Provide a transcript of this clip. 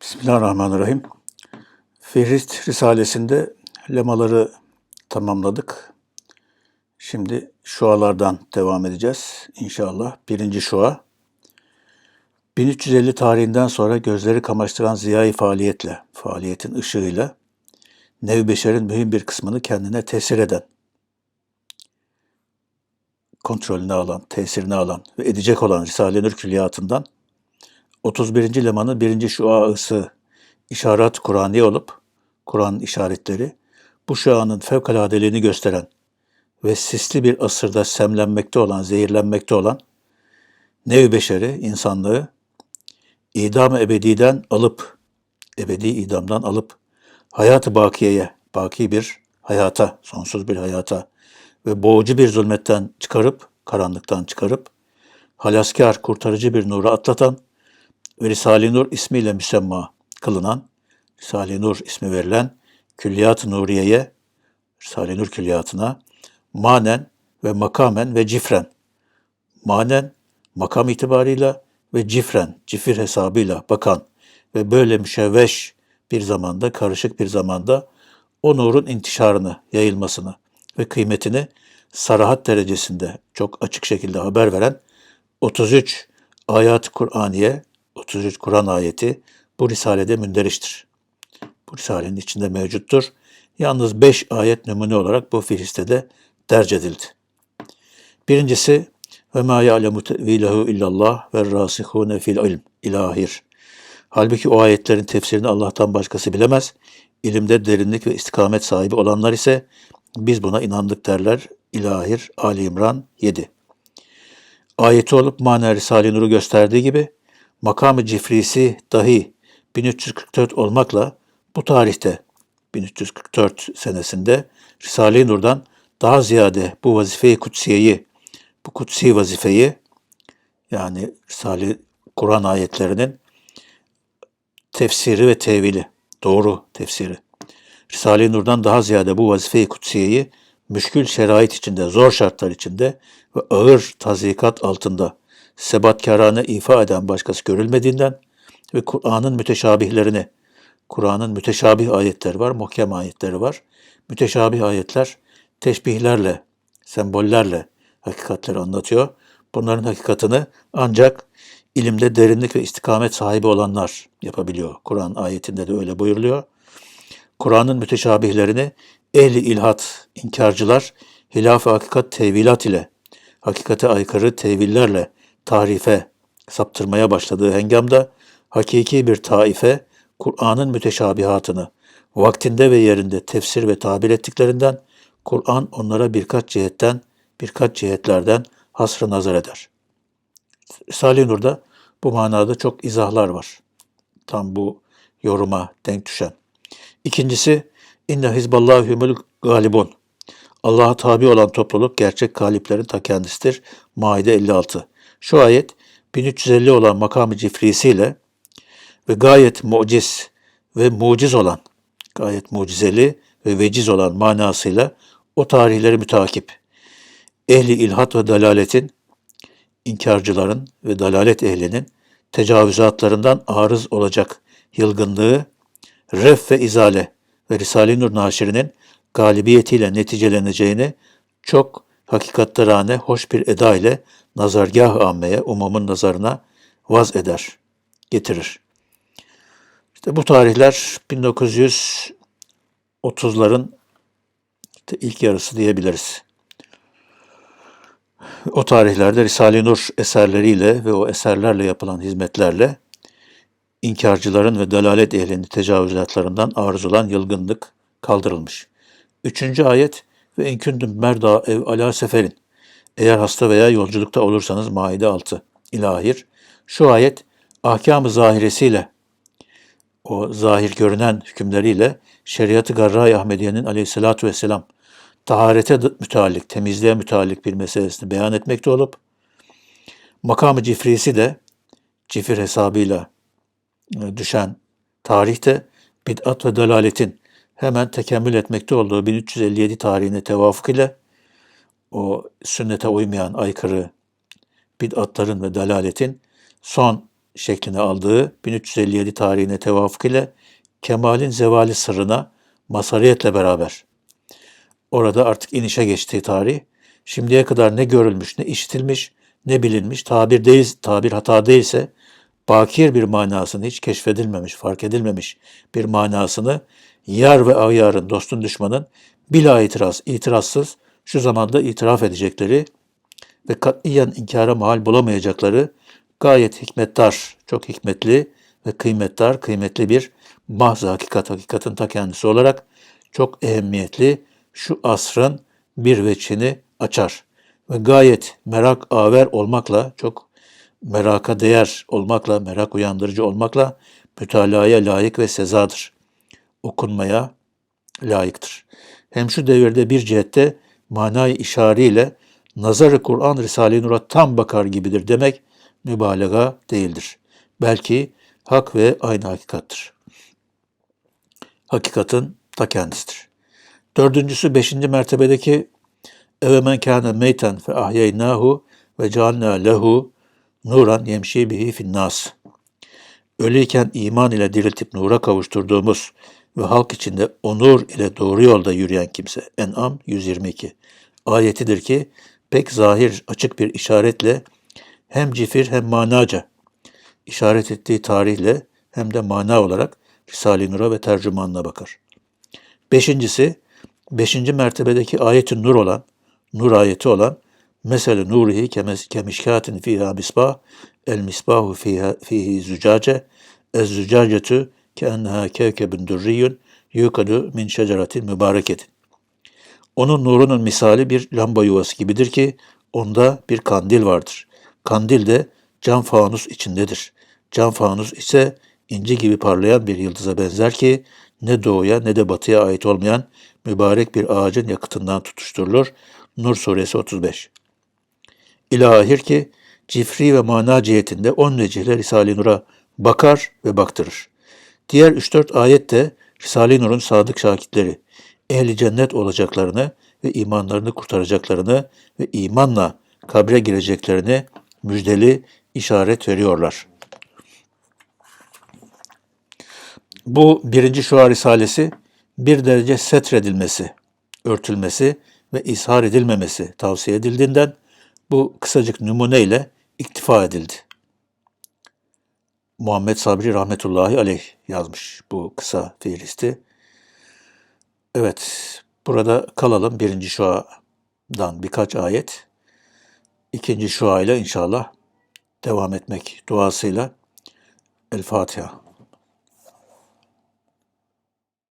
Bismillahirrahmanirrahim. Fihrist Risalesi'nde lemaları tamamladık. Şimdi şualardan devam edeceğiz inşallah. Birinci şua. 1350 tarihinden sonra gözleri kamaştıran ziyai faaliyetle, faaliyetin ışığıyla nev beşerin mühim bir kısmını kendine tesir eden, kontrolünü alan, tesirini alan ve edecek olan Risale-i Nur külliyatından 31. lemanın birinci şuası işaret Kur'an'ı olup, Kur'an işaretleri, bu şuanın fevkaladeliğini gösteren ve sisli bir asırda semlenmekte olan, zehirlenmekte olan nev beşeri, insanlığı idam-ı ebediden alıp, ebedi idamdan alıp, hayat-ı bakiyeye, baki bir hayata, sonsuz bir hayata ve boğucu bir zulmetten çıkarıp, karanlıktan çıkarıp, halaskar, kurtarıcı bir nura atlatan ve Risale-i Nur ismiyle müsemma kılınan, Risale-i Nur ismi verilen Külliyat-ı Nuriye'ye, Risale-i Nur külliyatına manen ve makamen ve cifren, manen, makam itibarıyla ve cifren, cifir hesabıyla bakan ve böyle müşevveş bir zamanda, karışık bir zamanda o nurun intişarını, yayılmasını ve kıymetini sarahat derecesinde çok açık şekilde haber veren 33 ayat-ı Kur'aniye 33 Kur'an ayeti bu risalede münderiştir. Bu risalenin içinde mevcuttur. Yalnız 5 ayet numune olarak bu filistede derc edildi. Birincisi ve ma ya'lemu tevilehu illallah ve rasihune fil ilm ilahir. Halbuki o ayetlerin tefsirini Allah'tan başkası bilemez. İlimde derinlik ve istikamet sahibi olanlar ise biz buna inandık derler. İlahir Ali İmran 7. Ayeti olup mana Risale-i Nur'u gösterdiği gibi makamı cifrisi dahi 1344 olmakla bu tarihte 1344 senesinde Risale-i Nur'dan daha ziyade bu vazifeyi kutsiyeyi, bu kutsi vazifeyi yani Risale Kur'an ayetlerinin tefsiri ve tevili, doğru tefsiri. Risale-i Nur'dan daha ziyade bu vazifeyi kutsiyeyi müşkül şerait içinde, zor şartlar içinde ve ağır tazikat altında sebatkarane ifa eden başkası görülmediğinden ve Kur'an'ın müteşabihlerini, Kur'an'ın müteşabih ayetleri var, muhkem ayetleri var. Müteşabih ayetler teşbihlerle, sembollerle hakikatleri anlatıyor. Bunların hakikatını ancak ilimde derinlik ve istikamet sahibi olanlar yapabiliyor. Kur'an ayetinde de öyle buyuruluyor. Kur'an'ın müteşabihlerini ehli ilhat, inkarcılar, hilaf-ı hakikat tevilat ile, hakikate aykırı tevillerle tarife, saptırmaya başladığı hengamda hakiki bir taife Kur'an'ın müteşabihatını vaktinde ve yerinde tefsir ve tabir ettiklerinden Kur'an onlara birkaç cihetten, birkaç cihetlerden hasrı nazar eder. Risale-i Nur'da bu manada çok izahlar var. Tam bu yoruma denk düşen. İkincisi, inne hizballahu humul galibun. Allah'a tabi olan topluluk gerçek galiplerin ta kendisidir. Maide 56. Şu ayet 1350 olan makamı cifrisiyle ve gayet muciz ve muciz olan, gayet mucizeli ve veciz olan manasıyla o tarihleri mütakip. Ehli ilhat ve dalaletin, inkarcıların ve dalalet ehlinin tecavüzatlarından arız olacak yılgınlığı, ref ve izale ve Risale-i Nur naşirinin galibiyetiyle neticeleneceğini çok hakikatlerane hoş bir eda ile nazargah ammeye, umumun nazarına vaz eder, getirir. İşte bu tarihler 1930'ların işte ilk yarısı diyebiliriz. O tarihlerde Risale-i Nur eserleriyle ve o eserlerle yapılan hizmetlerle inkarcıların ve dalalet ehlinin tecavüzatlarından arız olan yılgınlık kaldırılmış. Üçüncü ayet ve inkündüm merda ev ala seferin. Eğer hasta veya yolculukta olursanız Maide 6 ilahir. Şu ayet ahkam-ı zahiresiyle o zahir görünen hükümleriyle şeriatı Garra-i Ahmediye'nin aleyhissalatu vesselam taharete müteallik, temizliğe müteallik bir meselesini beyan etmekte olup makamı cifrisi de cifir hesabıyla e, düşen tarihte bid'at ve dalaletin hemen tekemmül etmekte olduğu 1357 tarihine tevafuk ile o sünnete uymayan aykırı bid'atların ve dalaletin son şeklini aldığı 1357 tarihine tevafuk ile Kemal'in zevali sırrına masariyetle beraber orada artık inişe geçtiği tarih şimdiye kadar ne görülmüş ne işitilmiş ne bilinmiş tabir değil tabir hata değilse bakir bir manasını hiç keşfedilmemiş, fark edilmemiş bir manasını yar ve ayarın, dostun düşmanın bila itiraz, itirazsız şu zamanda itiraf edecekleri ve katiyen inkara mahal bulamayacakları gayet hikmetdar, çok hikmetli ve kıymetdar, kıymetli bir mahz hakikat, hakikatin ta kendisi olarak çok ehemmiyetli şu asrın bir veçini açar. Ve gayet merak aver olmakla, çok meraka değer olmakla, merak uyandırıcı olmakla mütalaya layık ve sezadır. Okunmaya layıktır. Hem şu devirde bir cihette manayı işariyle nazarı Kur'an Risale-i Nur'a tam bakar gibidir demek mübalağa değildir. Belki hak ve aynı hakikattır. Hakikatin ta kendisidir. Dördüncüsü beşinci mertebedeki Eve men kâne meyten fe ahyeynâhu ve cealnâ lehu nuran yemşi bihi finnâs. Ölüyken iman ile diriltip nura kavuşturduğumuz ve halk içinde onur ile doğru yolda yürüyen kimse. En'am 122. Ayetidir ki pek zahir açık bir işaretle hem cifir hem manaca işaret ettiği tarihle hem de mana olarak Risale-i Nur'a ve tercümanına bakar. Beşincisi, beşinci mertebedeki ayeti nur olan, nur ayeti olan Mesele nurihi kemişkatin fiha misbah, el misbahu fiha, fihi zücace, ez zücacetu keenneha kevkebün durriyun yukadu min şeceratin mübareketin. Onun nurunun misali bir lamba yuvası gibidir ki onda bir kandil vardır. Kandil de cam fanus içindedir. Cam fanus ise inci gibi parlayan bir yıldıza benzer ki ne doğuya ne de batıya ait olmayan mübarek bir ağacın yakıtından tutuşturulur. Nur suresi 35. İlahir ki cifri ve mana cihetinde on vecihle Risale-i Nur'a bakar ve baktırır. Diğer 3-4 ayet de Risale-i Nur'un sadık şakitleri, ehli cennet olacaklarını ve imanlarını kurtaracaklarını ve imanla kabre gireceklerini müjdeli işaret veriyorlar. Bu birinci şua risalesi bir derece setredilmesi, örtülmesi ve ishar edilmemesi tavsiye edildiğinden bu kısacık numune ile iktifa edildi. Muhammed Sabri rahmetullahi aleyh yazmış bu kısa fihristi. Evet, burada kalalım birinci şuadan birkaç ayet. İkinci şua ile inşallah devam etmek duasıyla El Fatiha.